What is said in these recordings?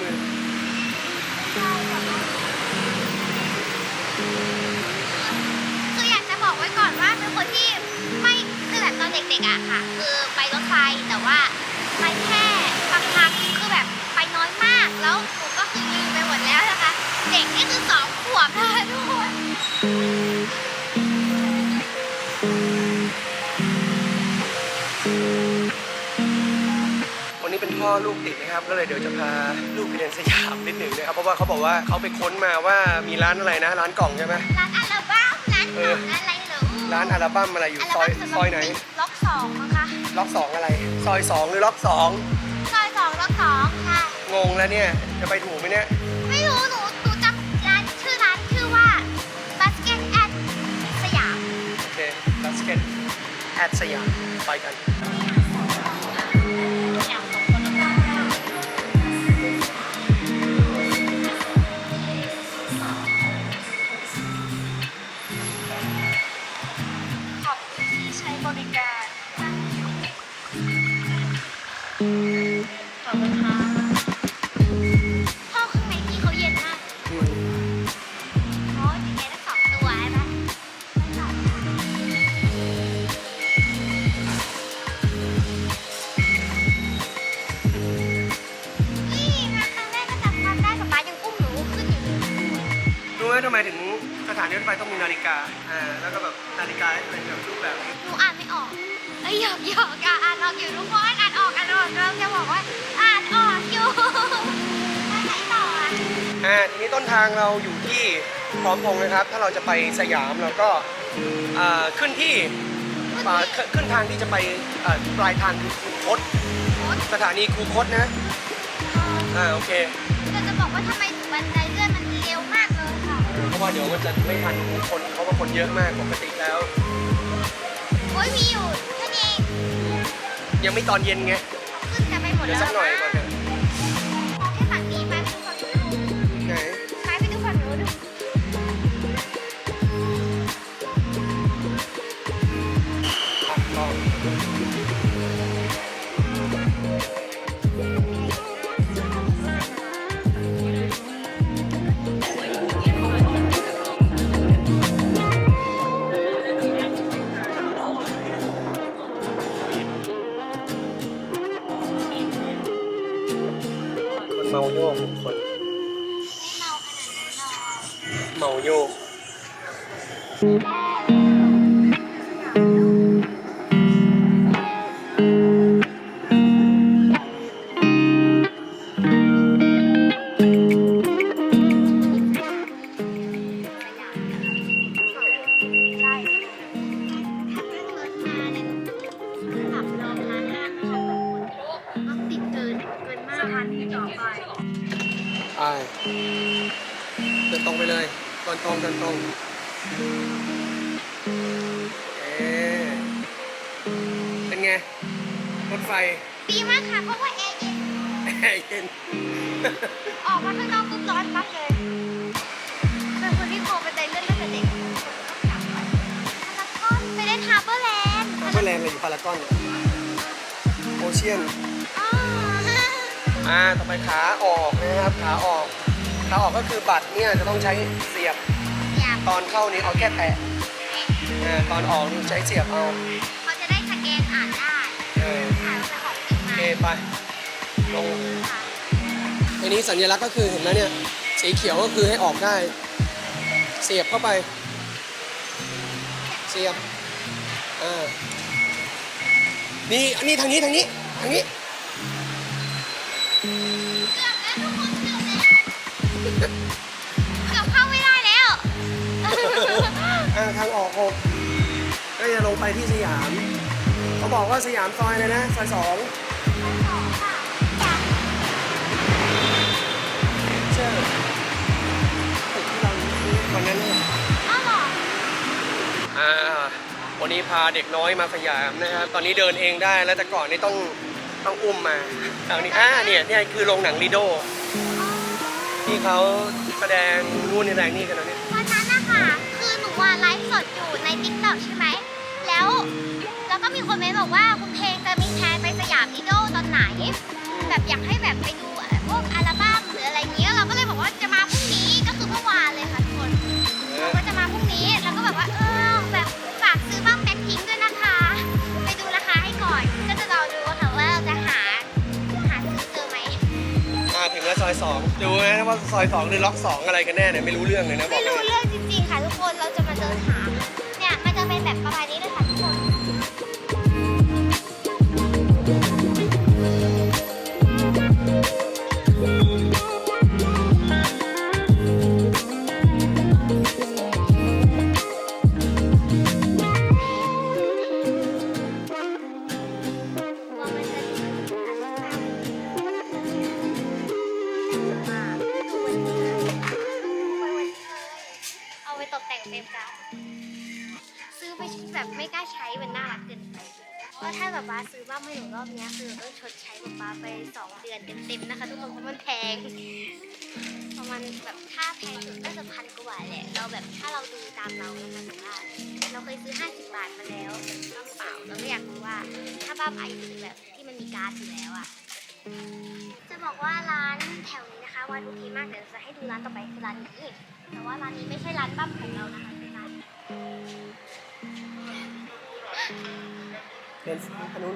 มือคืออยากจะบอกไว้ก่อนว่าเป็นคนที่ไม่คือแบบตอนเด็กๆอะค่ะ คือไปรถไฟแต่ว่าไปแค่บางครั้งคือแบบไปน้อยมากแล้วหนูก็คือลืมไปหมดแล้วนะคะ เด็กนี่คือสองขวบนะคะทุกคน พ่อลูกติดนะครับ ก็เลยเดี๋ยวจะพาลูกไปเดินสยามนิดหนึ่งนะครับ เพราะว่าเขาบอกว่าเขาไปค้นมาว่ามีร้านอะไรนะ ร้านกล่องใช่ไหมร้านอัลบั้มร้านหเอนัองอะไรเหรอร้านอัลบั้มอะไรอยู่ซอยลบั้มซอยไหน ล็อกสองมั้งคะ ล็อกสองอะไร ซอยสองหรือล็อกสองซอยสองล็อกสองค่ะงงแล้วเนี่ย จะไปถูกไหมเนี่ย ไม่รู้หนูหนูจำร้านชื่อร้านชื่อว่า Basket at สยาม โอเคบาสเกตแอดสยาม ไปกัน นีรถไฟต้องมีนาฬิกาอ่าแล้วก็แบบนาฬิกาให้เป็นแบบรูปแบบนี้หนูอ่านไม่ออกเอ้ยหยอกหยอกอะอ่านออกอยู่ทุกคนอ่านออกอ่านออกเราจะบอกว่าอ่านออกอยู่ไปไหนต่ออะอ่าทีนี้ต้นทางเราอยู่ที่พร้อมพงษ์นะครับ ถ้าเราจะไปสยามเราก็อ่าขึ้นที่อ่าขึ้นขึ้นทางที่จะไปอ่าปลายทางคือคูคตสถานีคูคตนะอ่าโอเค เราจะบอกว่าทำไมบันไดเลื่อนมันเร็วมากเลยค่ะ เพราะว่าเดี๋ยวมันจะไม่ทันคนเพราะว่าคนเยอะมากปกติแล้ว โอ้ยมีอยู่แค่นี้เองยังไม่ตอนเย็นไงเอาขึ้นกันไปหมดเดี๋ยแล้ววสักหน่อยก่อน เมาโยกคนไม่เมาขนาดนั้นหรอกเมาโยก ไปเดินตรงไปเลยตรงตรงเดินตรงเอ๊ะเป็นไงรถไฟดีมากค่ะ เพราะว่าแอร์เย็นแอร์เย็นออกมาข้างนอกปุ๊บร้อนปั๊บเลยเป็นคนที่โคไปใจเลื่อนตั้งแต่เด็กพารากอนไปเล่นฮาร์เบอร์แลนด์เมื่อแรงเลยอยู่พารากอนโอเชียน อ๋ออ่าต่อไปขาออกนะครับขาออกขาออกก็คือบัตรเนี่ยจะต้องใช้เสียบอยากตอนเข้านี่เอาแค่แตะอ่าตอนออกนี่ใช้เสียบเอาเขาจะได้สแกนอ่านได้เอออ่านว่าของจริงโอมาเคไปลงค่ะอันนี้สัญลักษณ์ก็คือเห็นไหมเนี่ยสีเขียวก็คือให้ออกได้ เสียบเข้าไป เสียบอ่านี่อันนี้ทางนี้ทางนี้ทางนี้ เกือบเข้าไม่ได้แล้ว อ่าทางออกหกก็จะลงไปที่สยาม เขาบอกว่าสยามซอยเลยนะซอยสองสองค่ะอยากเชื่อตึกที่เราวันนั้นเนี่ยอ้าวเหรออ่าวันนี้พาเด็กน้อยมาสยามนะครับ ตอนนี้เดินเองได้แล้วแต่ก่อนนี่ต้องต้องอุ้มมาทางนี้อ่าเนี่ยเนี่ยคือโรงหนังลีโด ที่เขาแสดงนู่นนี่แรงนี่กันนะเนี่ยวันนั้นนะคะคือหนูว่าไลฟ์สดอยู่ในติ๊กต็อกใช่ไหม แล้ว แล้วก็มีคนเมนบอกว่าคุณเพลงจะมีแทนไปสยามนิโดตอนไหน แบบอยากให้แบบไปดูพวกอัลบั้ม ว่าซอยสองหรือล็อกสองอะไรกันแน่เนี่ยไม่รู้เรื่องเลยนะบอไม่กเลรู้ย เรื่องจริงๆค่ะทุกคน เราจะมาเดินหาเนี่ย มันจะเป็นแบบประมาณนี้เลยค่ะ ไม่กล้าใช้มันน่ารักเกินไปเพราะถ้าแบบว่าซื้อบ้านไม่หนูรอบนี้คือต้องชดใช้ป๊าป๊าไปสองเดือนเต็มๆนะคะ ทุกคนเพราะมันแพงประมาณแบบถ้าแพงสุดก็จะพันกว่าแหละเราแบบถ้าเราดูตามเรานะคะถือว่าเราเคยซื้อ 50 บาทมาแล้วเป็นบ้านเปล่าเราก็อยากรู้ว่า ถ้าบ้านไอคือแบบที่มันมีการ์ดอยู่แล้วอะจะบอกว่าร้านแถวนี้นะคะวาดโอเคมากเดี๋ยวจะให้ดูร้านต่อไปคือร้านนี้แต่ว่าร้านนี้ไม่ใช่ร้านบ้านของเรานะคะคือร้าน เห็นอันนู้น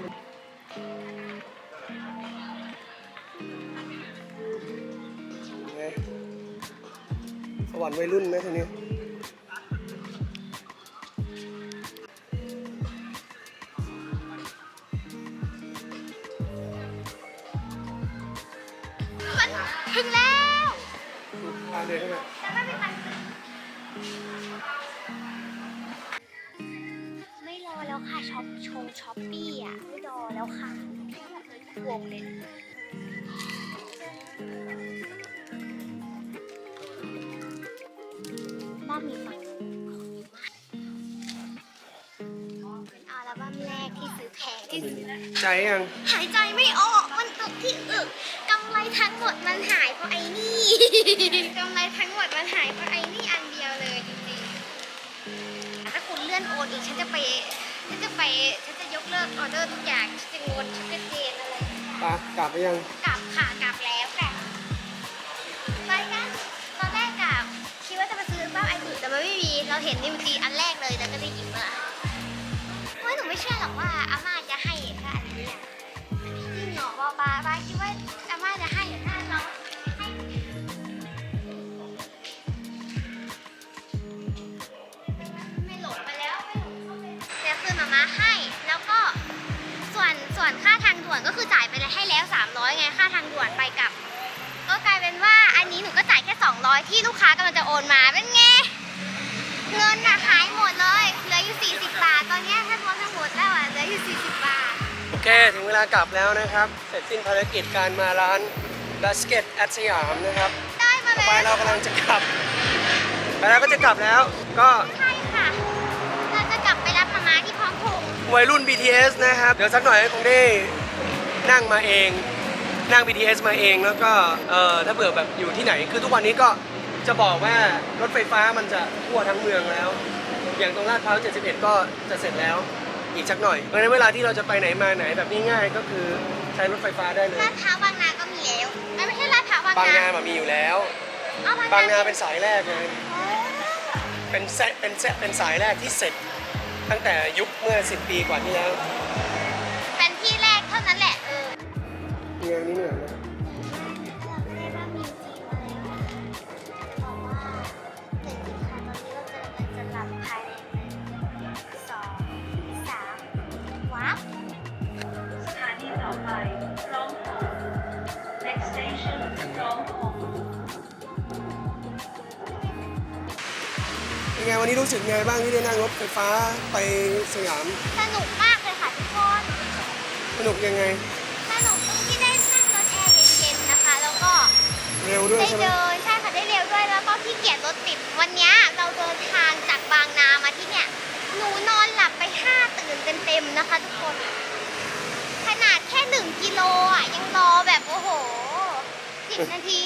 ไงสวรรค์วัยรุ่นไหมทีนี้มันถึงแล้วพาเดินเข้ามา ชงช็อปปี้อะไม่รอแล้วค่ะเลยทุกวงเลยบ้านมีฟังเป็นอัลบั้มแรกที่ซื้อแพงที่สุดใจยัง หายใจไม่ออก มันตกที่อึกกำไรทั้งหมดมันหายเพราะไอ้นี่กำไรทั้งหมดมันหายเพราะไอ้นี่อันเดียวเลยจริงๆ ถ้าคุณเลื่อนโอนอีกฉันจะไปฉันจะไปฉันจะยก เลิกออเดอร์ทุกอย่างฉันจะงดฉันจะเจนอะไรทุกอย่างปะกลับไปยังกลับค่ะกลับแล้วกลับตอนแรกตอนแรกกลับคิดว่าจะมาซื้อบ้านไอตื่นแต่มันไม่มี เราเห็นนิวตีอันแรกเลยแล้วก็ได้หยิบ ส่วนส่วนค่าทางด่วนก็คือจ่ายไปให้แล้ว 300 ไงค่าทางด่วนไปกลับ ก็กลายเป็นว่าอันนี้หนูก็จ่ายแค่ 200 ที่ลูกค้ากำลังจะโอนมาเป็นไงเงินน่ะหายหมดเลยเหลืออยู่ 40 บาท ตอนเนี้ยถ้ารวมทั้งหมดแล้วอะเหลืออยู่ 40 บาท โอเค ถึงเวลากลับแล้วนะครับ เสร็จสิ้นภารกิจการมาร้านบาสเกตแอสยามนะครับได้มาต่อแล้ไปวเรากำลังจะกลับ ไปแล้วก็จะกลับแล้วก็ ใช่ค่ะ วัยรุ่น BTS นะครับ เดี๋ยวสักหน่อยคงได้นั่งมาเอง นั่ง BTS มาเองแล้วก็เอ่อถ้าเผื่อแบบอยู่ที่ไหน คือทุกวันนี้ก็จะบอกว่ารถไฟฟ้ามันจะทั่วทั้งเมืองแล้ว อย่างตรงลาดพร้าว71 ก็จะเสร็จแล้วอีกสักหน่อยเพราะฉะนั้นเวลาที่เราจะไปไหนมาไหนแบบง่ายๆก็คือใช้รถไฟฟ้าได้เลย ลาดพร้าวบางนาก็มีแล้วเอ้ยไม่ใช่ลาดพร้าวบางบางนานามันมีอยู่แล้ว เอาบางบางนานาเป็นสายแรกเลยอ๋อเป็นเซตเป็นเซตเป็นสายแรกที่เสร็จ ตั้งแต่ยุคเมื่อ 10 ปีกว่าที่แล้วเป็นที่แรกเท่านั้นแหละเออ งานนี้เหนื่อยนะเราได้บ้าน เป็นไงวันนี้รู้สึกไงบ้างที่ได้นั่งรถไฟฟ้าไปสยาม สนุกมากเลยค่ะทุกคน สนุกยังไง สนุกตรงที่ได้นั่งรถแอร์เย็นๆนะคะ แล้วก็เร็วด้วยได้ใช่ไหมเดินใช่ค่ะได้เร็วด้วยแล้วก็ขี้เกียจรถติด วันเนี้ยเราเดินทางจากบางนามาที่เนี่ยหนูนอนหลับไปห้าตื่นเต็มๆนะคะทุกคน ขนาดแค่หนึ่งกิโลอะยังรอแบบโอ้โหสิบนาที